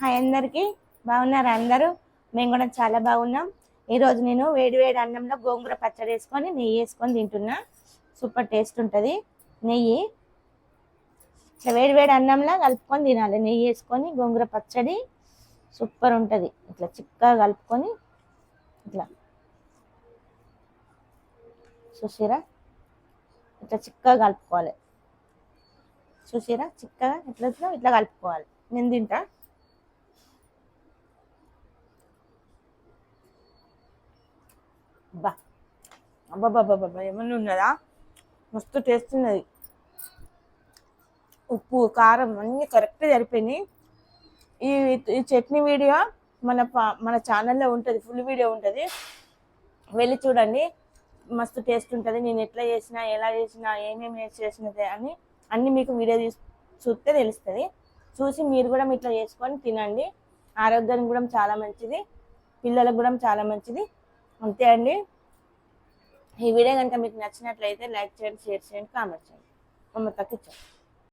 Hi అందరికీ. బాగున్నారు అందరూ? మేము కూడా చాలా బాగున్నాం. ఈరోజు నేను వేడి వేడి అన్నంలో గోంగూర పచ్చడి వేసుకొని నెయ్యి వేసుకొని తింటున్నా. సూపర్ టేస్ట్ ఉంటుంది. నెయ్యి. ఇట్లా వేడి వేడి అన్నంలో కలుపుకొని తినాలి. నెయ్యి వేసుకొని గోంగూర పచ్చడి సూపర్ ఉంటుంది. ఇట్లా చిక్కగా కలుపుకొని ఇట్లా. చూసిరా? ఇట్లా చిక్కగా కలుపుకోవాలి. చూసిరా? చిక్కగా ఇట్లా ఇట్లా కలుపుకోవాలి. నేను తింటా. అబ్బా. అబ్బాబ్బాబ్బా ఏమన్నా ఉన్నదా? మస్తు టేస్ట్ ఉన్నది. ఉప్పు కారం అన్నీ కరెక్ట్ సరిపోయినాయి. ఈ ఈ చట్నీ వీడియో మన పా- మన ఛానల్లో ఉంటుంది ఫుల్ వీడియో ఉంటుంది. వెళ్ళి చూడండి. మస్తు టేస్ట్ ఉంటుంది. నేను ఎట్లా చేసినా ఎలా చేసినా ఏమేమి వేసి చేసినది అని అన్నీ మీకు వీడియో తీసి చూస్తే తెలుస్తుంది. చూసి మీరు కూడా ఇట్లా చేసుకొని తినండి. ఆరోగ్యానికి కూడా చాలా మంచిది. పిల్లలకు కూడా చాలా మంచిది. అంతే అండి. ఈ వీడియో కనుక మీకు నచ్చినట్లయితే లైక్ చేయండి షేర్ చేయండి కామెంట్ చేయండి. మమ్మల్ని తగ్గించండి